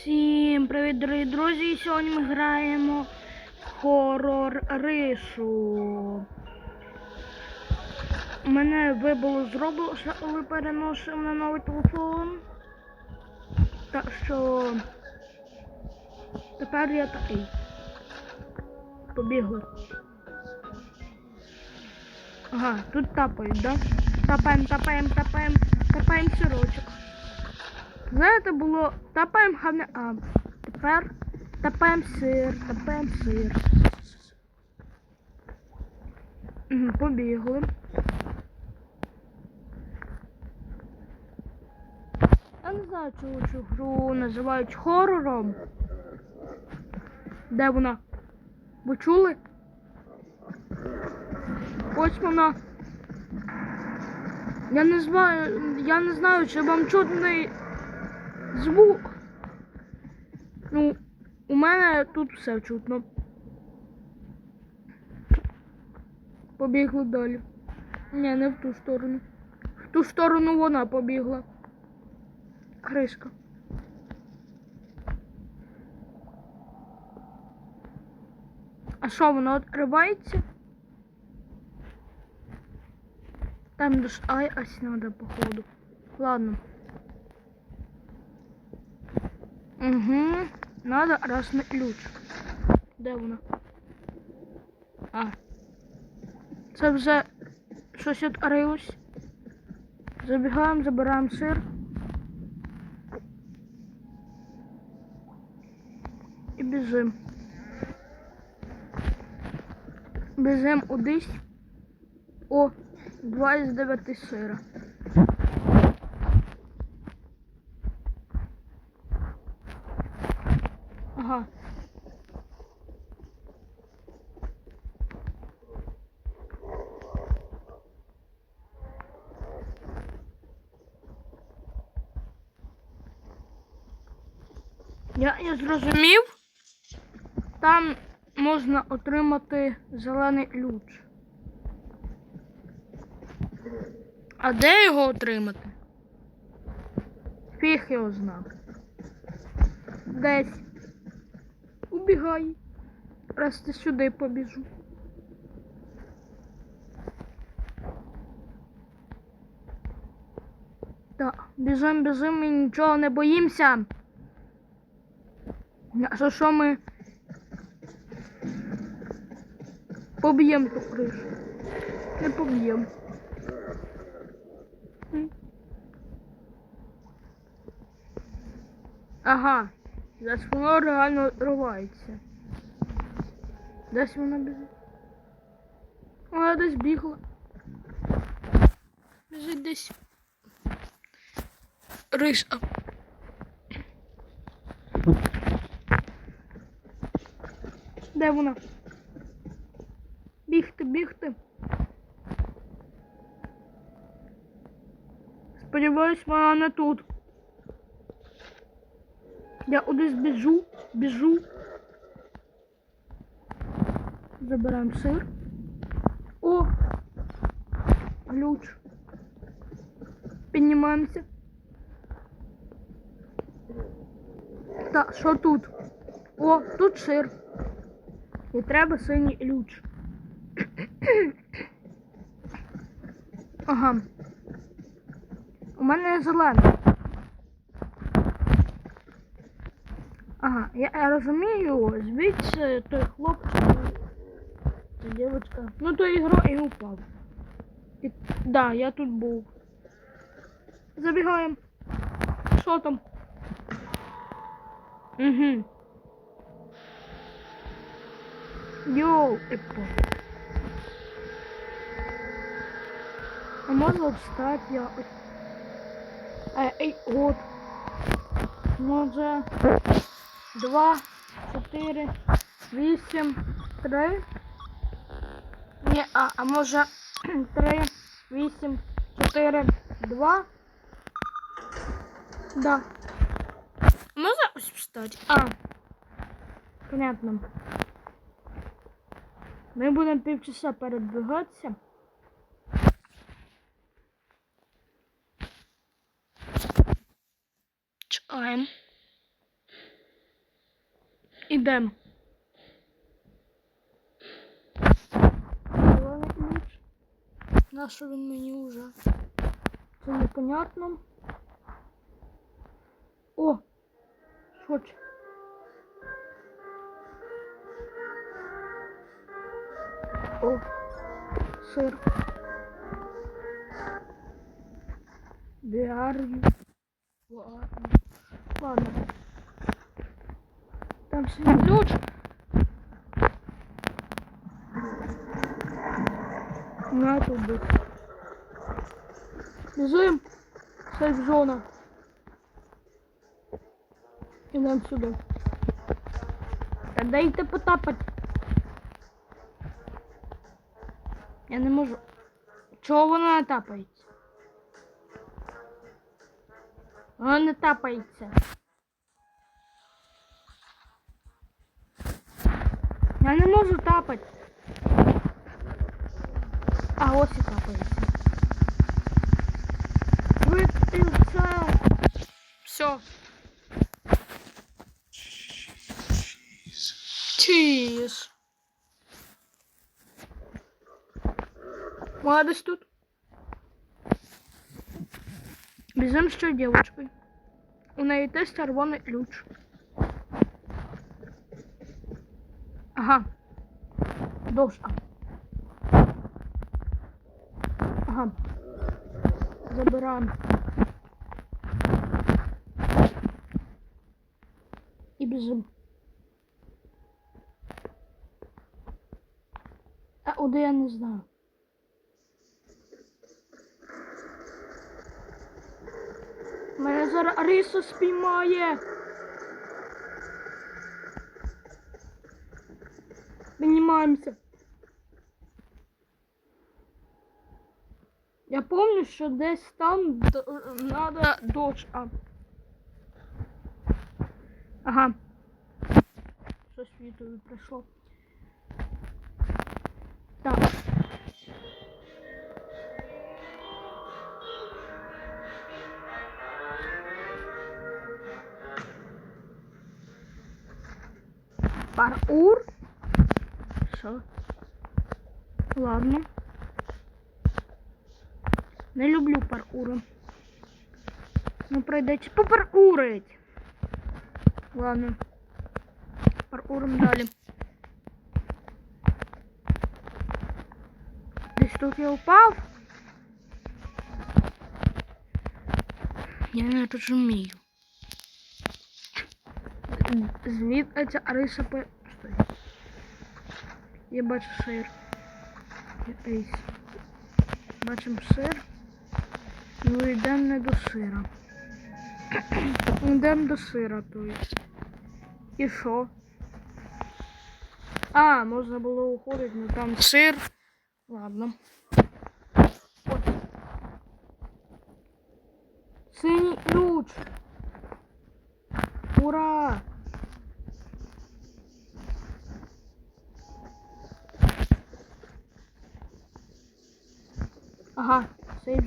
Всім привіт, дорогі друзі! Сьогодні ми граємо в хорор ришу. Мене вибило з Роблокса, коли переносив на новий телефон. Так що тепер я такий. Побігли. Ага, тут тапають, да? Тапаємо, тапаємо, тапаємо, тапаємо сирочок. Знаєте, було тапаємо гавне. А тепер тапаємо сир, тапаємо сир. Побігли. Я не знаю, чому цю гру називають хорором. Де вона? Ви чули? Ось вона. Я не знаю, я не знаю, чи вам чутний звук. Ну, у мене тут все чутно. Побігли далі. Ні, не в ту сторону. В ту сторону вона побігла. Кришка. А що, воно відкривається? Там ж ай ось надо, походу. Ладно. Угу. Надо на ключ. Де вона? А. Це вже щось відкрилось. Забігаємо, забираємо сир. І біжим. Біжим удись. О, два із дев'яти сира. Ага. Я, я зрозумів. Там можна отримати зелений ключ. А де його отримати? Фіг його знав. Десь. Убігай. Просто сюди побіжу. Так, біжим, біжим і нічого не боїмося. А що, що ми поб'ємо ту кришу? Не поб'ємо. Ага. Десь воно реально рвається. Десь вона біжить. Вона десь бігла. Біжить десь. Риша. Де вона? Бігти, бігти. Сподіваюсь, вона не тут. Я кудись біжу, біжу. Забираємо сир. О! Ключ. Піднімаємося. Так, що тут? О, тут сир. І треба синій ключ. Ага. У мене зелений. Ага, я, я розумію, звідси той хлопчик, та дівчинка, ну той ігро і упав. І, да, я тут був. Забігаємо. Що там? Угу. Йоу, епо. А можна встати якось? Е, ей, от. Може. Два, чотири, вісім, три. Ні, а, а може три, вісім, чотири, два. Да. Можна ось встати? А. Понятно. Ми будемо півчаса передвигатися. Чекаємо. Ідемо. На що він мені вже? Це непонятно. О! Що О, сир. Де are you? Ладно. Ладно. Там свій ключ. На туди. Біжим. Сейф зона. Ідемо сюди. Та дайте потапати. Я не можу. Чого вона тапається? Вона не тапається. Я не можу тапати. А ось і тапається. Викрився. Все. Чіз. Десь тут. Біжим ще дівчинкою. У неї теж червоний ключ. Ага. Дошка. Ага. Забираємо. І біжим. А куди я не знаю. Мене зараз Риса спіймає. Піднімаємося. Я помню, що десь там д- надо дощ. А. Ага. Що світові прийшло. Паркур. Що? Ладно. Не люблю паркури. Ну, пройдеться попаркурить. Ладно. Паркуром далі. Десь тут я упав. Я не розумію. Звідки ця риса по... Стой. Я бачу сир. Ейс. Бачимо сир. Ну йдемо не до сира. Йдемо до сира, то есть. І що? А, можна було уходити, ну там сир. Ладно. Ось. Синій ключ.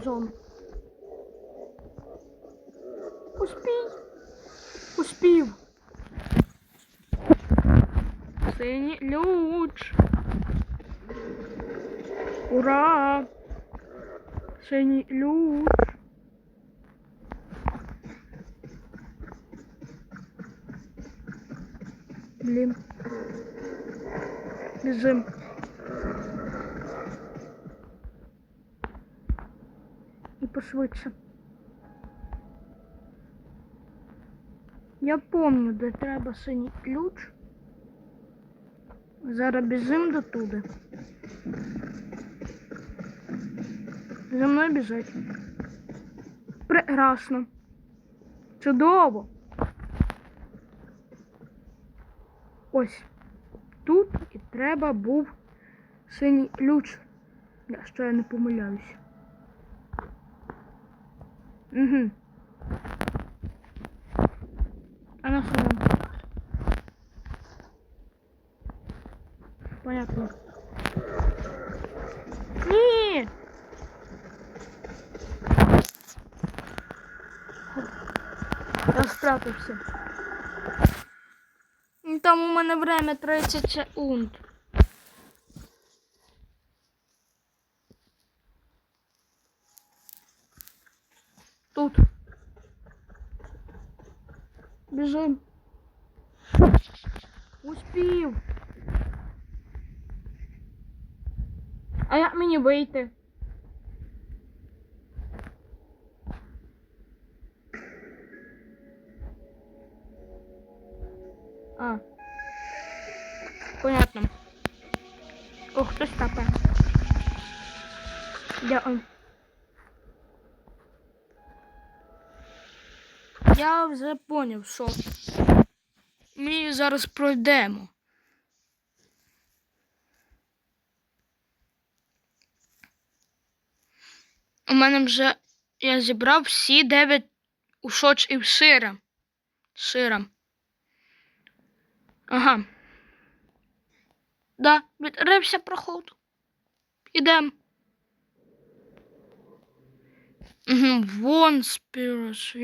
сейф зон. Успій. Успів. Синій ключ. Ура! Синій ключ. Блін. Біжим. І пошвидше. Я помню, де треба синій ключ. Зараз біжим до туди. За мною біжать. Прекрасно. Чудово. Ось. Тут і треба був синій ключ. Якщо я не помиляюсь. Угу. А на що нам? Понятно. Ні! Я. Ну, Там у мене время 30 секунд. Тут. Біжим. Успів. А як мені вийти? А. Понятно. О, хтось тапає. Де он? Я вже поняв, що ми зараз пройдемо. У мене вже я зібрав всі дев'ять ушочків сира. Сира. Ага. Да, відрився проход. Ідем. Угу, вон спірус.